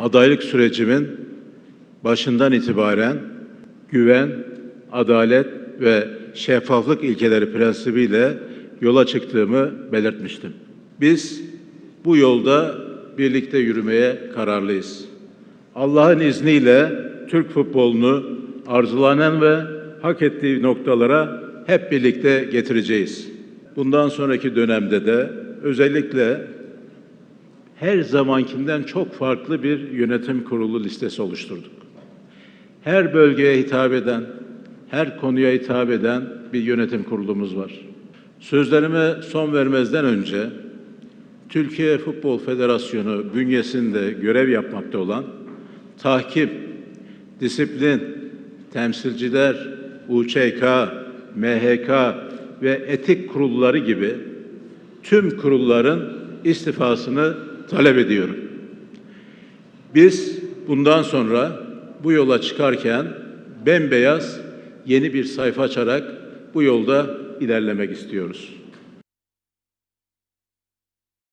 adaylık sürecimin başından itibaren güven, adalet ve şeffaflık ilkeleri prensibiyle yola çıktığımı belirtmiştim. Biz bu yolda birlikte yürümeye kararlıyız. Allah'ın izniyle Türk futbolunu arzulanan ve hak ettiği noktalara hep birlikte getireceğiz. Bundan sonraki dönemde de özellikle her zamankinden çok farklı bir yönetim kurulu listesi oluşturduk. Her bölgeye hitap eden, her konuya hitap eden bir yönetim kurulumuz var. Sözlerime son vermezden önce Türkiye Futbol Federasyonu bünyesinde görev yapmakta olan tahkim, disiplin, temsilciler, UÇK, MHK ve etik kurulları gibi tüm kurulların istifasını talep ediyorum. Biz bundan sonra bu yola çıkarken bembeyaz yeni bir sayfa açarak bu yolda ilerlemek istiyoruz.